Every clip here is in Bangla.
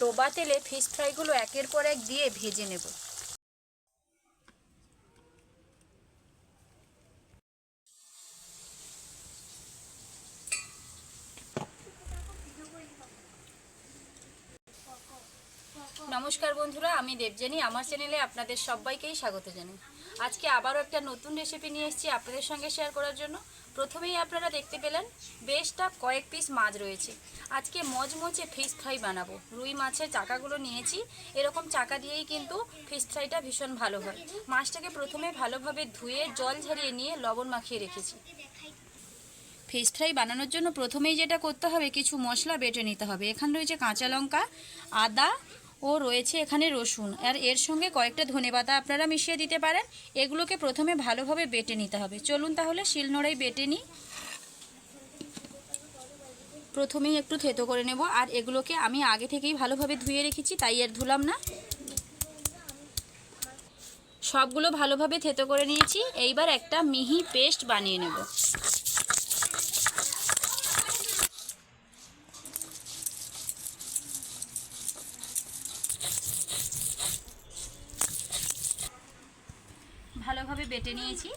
ডোবা তেলে ফিশ ফ্রাইগুলো একের পর এক দিয়ে ভেজে নেব। নমস্কার বন্ধুরা, আমি দেবজানি আমার চ্যানেলে আপনাদের সবাইকেই স্বাগত জানাই। আজকে আবারও একটা নতুন রেসিপি নিয়ে এসেছি আপনাদের সঙ্গে শেয়ার করার জন্য। প্রথমেই আপনারা দেখতে পেলেন বেশটা কয়েক পিস মাছ রয়েছে। আজকে মজমচে ফিশ ফ্রাই বানাবো। রুই মাছের চাকাগুলো নিয়েছি। এরকম চাকা দিয়েই কিন্তু ফিশ ফ্রাইটা ভীষণ ভালো হয়। মাছটাকে প্রথমে ভালোভাবে ধুয়ে জল ঝরিয়ে নিয়ে লবণ মাখিয়ে রেখেছি। ফিশ ফ্রাই বানানোর জন্য প্রথমেই যেটা করতে হবে, কিছু মশলা বেটে নিতে হবে। এখানে রয়েছে কাঁচা লঙ্কা, আদা ও রয়েছে এখানে রসুন। আর এর সঙ্গে কয়েকটা ধনেপাতা আপনারা মিশিয়ে দিতে পারেন। এগুলোকে প্রথমে ভালোভাবে বেটে নিতে হবে। চলুন তাহলে শিলনোড়াই বেটে নিই। প্রথমেই একটু থেতো করে নেব। আর এগুলোকে আমি আগে থেকেই ভালোভাবে ধুয়ে রেখেছি, তাই আর ধুলাম না। সবগুলো ভালোভাবে থেতো করে নিয়েছি। এইবার একটা মিহি পেস্ট বানিয়ে নেব। ভালোভাবে বেটে নিয়েছি।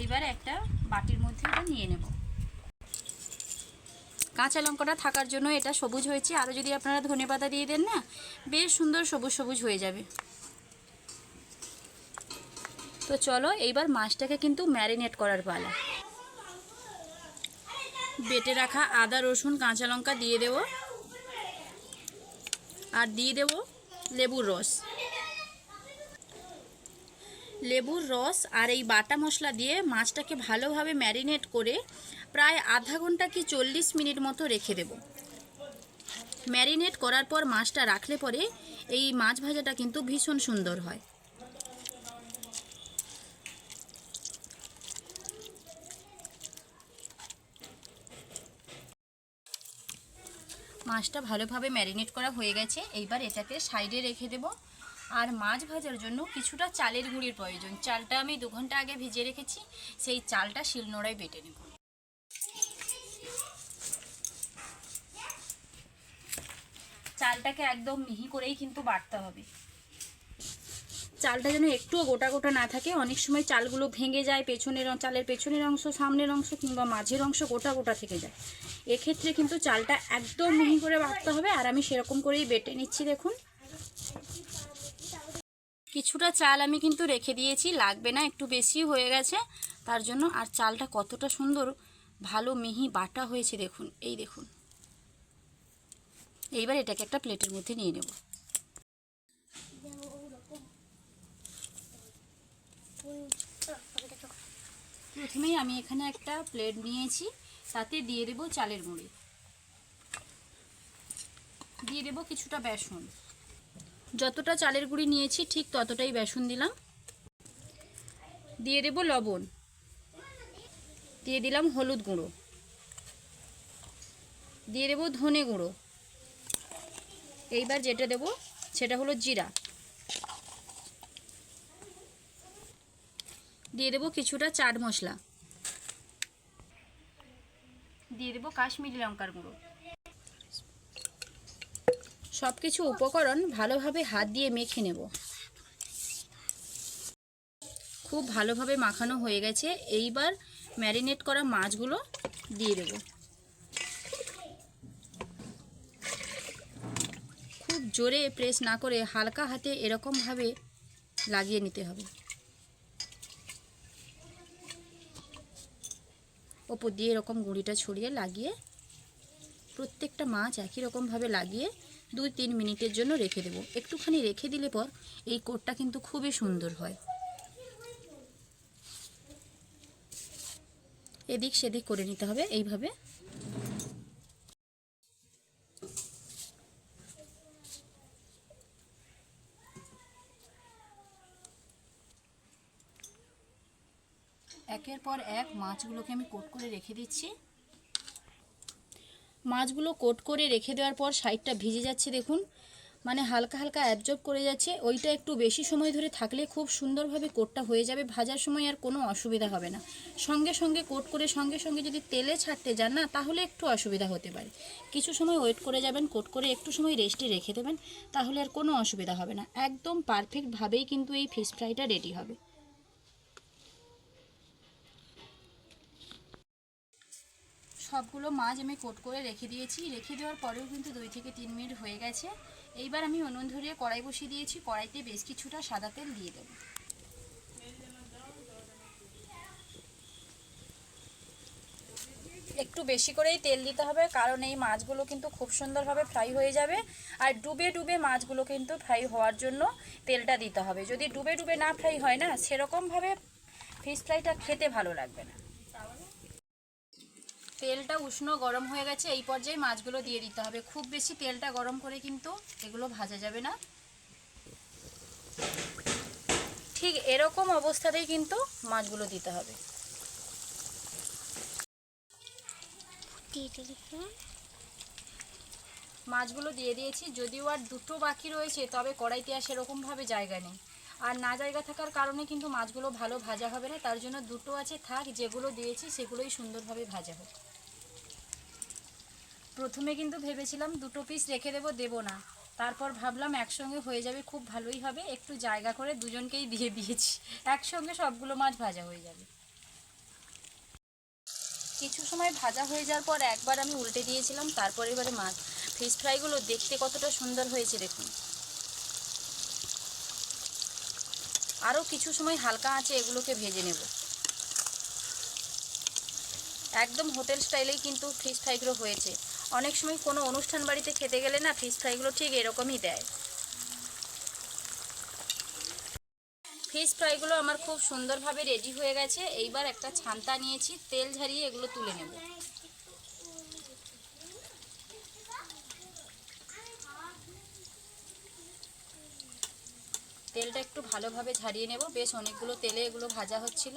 এইবার একটা বাটির মধ্যে এটা নিয়ে নেব। কাঁচা লঙ্কাটা থাকার জন্য এটা সবুজ হয়েছে। আরও যদি আপনারা ধনে পাতা দিয়ে দেন না, বেশ সুন্দর সবুজ সবুজ হয়ে যাবে। তো চলো, এইবার মাছটাকে কিন্তু ম্যারিনেট করার পালা। বেটে রাখা আদা, রসুন, কাঁচা লঙ্কা দিয়ে দেব। আর দিয়ে দেব লেবুর রস। লেবুর রস আর এই বাটা মশলা দিয়ে মাছটাকে ভালোভাবে ম্যারিনেট করে প্রায় আধা ঘণ্টা কি চল্লিশ মিনিট মতো রেখে দেব। ম্যারিনেট করার পর মাছটা রাখলে পরে এই মাছ ভাজাটা কিন্তু ভীষণ সুন্দর হয়। মাছটা ভালোভাবে ম্যারিনেট করা হয়ে গেছে। এইবার এটাকে সাইডে রেখে দেব। আর মাছ ভাজার জন্য কিছুটা চালের গুঁড়ির প্রয়োজন। চালটা আমি দু ঘণ্টা আগে ভিজে রেখেছি। সেই চালটা শিলনোড়ায় বেটে নেব। চালটাকে একদম মিহি করেই কিন্তু বাটতে হবে। চালটা যেন একটুও গোটা গোটা না থাকে। অনেক সময় চালগুলো ভেঙে যায়, পেছনের চালের পেছনের অংশ, সামনের অংশ কিংবা মাঝের অংশ গোটা গোটা থেকে যায়। এক্ষেত্রে কিন্তু চালটা একদম মিহি করে বাটতে হবে, আর আমি সেরকম করেই বেটে নিচ্ছি, দেখুন। কিছুটা চাল আমি কিন্তু রেখে দিয়েছি, লাগবে না, একটু বেশি হয়ে গেছে। তার জন্য আর চালটা কতটা সুন্দর, ভালো মিহি বাটা হয়েছে, দেখুন, এই দেখুন। এইবার এটাকে একটা প্লেটের মধ্যে নিয়ে নেব। প্রথমেই আমি এখানে একটা প্লেট নিয়েছি। তাতে দিয়ে দেব চালের গুঁড়ি। দিয়ে দেব কিছুটা বেসন। যতটা চালের গুঁড়ি নিয়েছি ঠিক ততটাই বেসন দিলাম। দিয়ে দেব লবণ। দিয়ে দিলাম হলুদ গুঁড়ো। দিয়ে দেব ধনে গুঁড়ো। এইবার যেটা দেব সেটা হলো জিরা। দিয়ে দেব কিছুটা চাট মশলা। দিয়ে দেবো কাশ্মীরি লঙ্কার গুঁড়ো। সব কিছু উপকরণ ভালোভাবে হাত দিয়ে মেখে নেব। খুব ভালোভাবে মাখানো হয়ে গেছে। এইবার ম্যারিনেট করা মাছগুলো দিয়ে দেব। খুব জোরে প্রেস না করে হালকা হাতে এরকমভাবে লাগিয়ে নিতে হবে। ওপর দিয়ে এরকম গুঁড়িটা ছড়িয়ে লাগিয়ে প্রত্যেকটা মাছ একই রকমভাবে লাগিয়ে দুই তিন মিনিটের জন্য রেখে দেবো। একটুখানি রেখে দিলে পর এই কোটটা কিন্তু খুবই সুন্দর হয়। এদিক সেদিক করে নিতে হবে এইভাবে। একের পর এক মাছগুলোকে আমি কোট করে রেখে দিচ্ছি। মাছগুলো কোট করে রেখে দেওয়ার পর সাইডটা ভিজে যাচ্ছে দেখুন। মানে হালকা হালকা অ্যাবজর্ব করে যাচ্ছে। ওইটা একটু বেশি সময় ধরে থাকলে খুব সুন্দরভাবে কোটটা হয়ে যাবে। ভাজার সময় আর কোনো অসুবিধা হবে না। সঙ্গে সঙ্গে কোট করে সঙ্গে সঙ্গে যদি তেলে ছাড়তে যান না, তাহলে একটু অসুবিধা হতে পারে। কিছু সময় ওয়েট করে যাবেন, কোট করে একটু সময় রেস্টে রেখে দেবেন, তাহলে আর কোনো অসুবিধা হবে না। একদম পারফেক্টভাবেই কিন্তু এই ফিশ ফ্রাইটা রেডি হবে। সবগুলো মাছ আমি কোট করে রেখে দিয়েছি। রেখে দেওয়ার পরেও কিন্তু দুই থেকে তিন মিনিট হয়ে গেছে। এইবার আমি উনুন ধরিয়ে কড়াই বসিয়ে দিয়েছি। কড়াইতে বেশ কিছুটা সাদা তেল দিয়ে দেবো। একটু বেশি করেই তেল দিতে হবে, কারণ এই মাছগুলো কিন্তু খুব সুন্দরভাবে ফ্রাই হয়ে যাবে। আর ডুবে ডুবে মাছগুলো কিন্তু ফ্রাই হওয়ার জন্য তেলটা দিতে হবে। যদি ডুবে ডুবে না ফ্রাই হয় না, সেরকমভাবে ফিশ ফ্রাইটা খেতে ভালো লাগবে না। তেলটা উষ্ণ গরম হয়ে গেছে এই পর্যায়ে মাছগুলো দিয়ে দিতে হবে। খুব বেশি তেলটা গরম করে কিন্তু এগুলো ভাজা যাবে না। ঠিক এরকম অবস্থাতেই কিন্তু মাছগুলো দিতে হবে। মাছগুলো দিয়ে দিয়েছি যদিও আর দুটো বাকি রয়েছে তবে কড়াইতে আর সেরকমভাবে জায়গা নেই। আর না জায়গা থাকার কারণে কিন্তু মাছগুলো ভালো ভাজা হবে না তার জন্য দুটো আছে থাক যেগুলো দিয়েছি সেগুলোই সুন্দরভাবে ভাজা হোক প্রথমে কিন্তু ভেবেছিলাম দুটো পিস রেখে দেবো দেবো না। তারপর ভাবলাম একসঙ্গে হয়ে যাবে, খুব ভালোই হবে। একটু জায়গা করে দুজনকেই দিয়ে দিয়েছি। একসঙ্গে সবগুলো মাছ ভাজা হয়ে যাবে। কিছু সময় ভাজা হয়ে যাওয়ার পর একবার আমি উল্টে দিয়েছিলাম, তারপর এবারে মাছ। ফিশ ফ্রাইগুলো দেখতে কতটা সুন্দর হয়েছে দেখুন। আরও কিছু সময় হালকা আঁচে এগুলোকে ভেজে নেব। একদম হোটেল স্টাইলেই কিন্তু ফিশ ফ্রাইগুলো হয়েছে। অনেক সময় কোনো অনুষ্ঠান বাড়িতে খেতে গেলে না ফিশ ফ্রাইগুলো ঠিক এরকমই দেয়। ফিশ ফ্রাইগুলো আমার খুব সুন্দরভাবে রেডি হয়ে গেছে। এইবার একটা ছান্তা নিয়েছি, তেল ঝারিয়ে এগুলো তুলে নেব। তেলটা একটু ভালোভাবে ঝারিয়ে নেব। বেশ অনেকগুলো তেলে এগুলো ভাজা হচ্ছিল।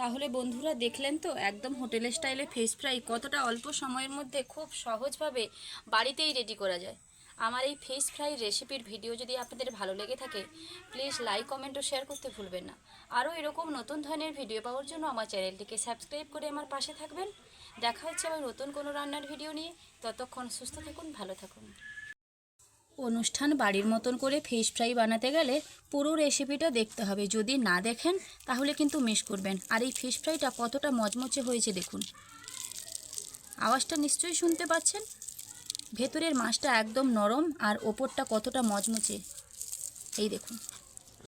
তাহলে বন্ধুরা দেখলেন তো, একদম হোটেলের স্টাইলে ফিশ ফ্রাই কতটা অল্প সময়ের মধ্যে খুব সহজভাবে বাড়িতেই রেডি করা যায়। আমার এই ফেস ফ্রাই রেসিপির ভিডিও যদি আপনাদের ভালো লেগে থাকে প্লিজ লাইক কমেন্ট ও শেয়ার করতে ভুলবেন না। আরও এরকম নতুন ধরনের ভিডিও পাওয়ার জন্য আমার চ্যানেলটিকে সাবস্ক্রাইব করে আমার পাশে থাকবেন। দেখা হচ্ছে আবার নতুন কোনো রান্নার ভিডিও নিয়ে। ততক্ষণ সুস্থ থাকুন, ভালো থাকুন। অনুষ্ঠান বাড়ির মতন করে ফিশ ফ্রাই বানাতে গেলে পুরো রেসিপিটা দেখতে হবে। যদি না দেখেন, তাহলে কিন্তু মিস করবেন। আর এই ফিশ ফ্রাইটা কতটা মচমচে হয়েছে দেখুন। আওয়াজটা নিশ্চয়ই শুনতে পাচ্ছেন? ভেতরের মাছটা একদম নরম আর ওপরটা কতটা মচমচে এই দেখুন।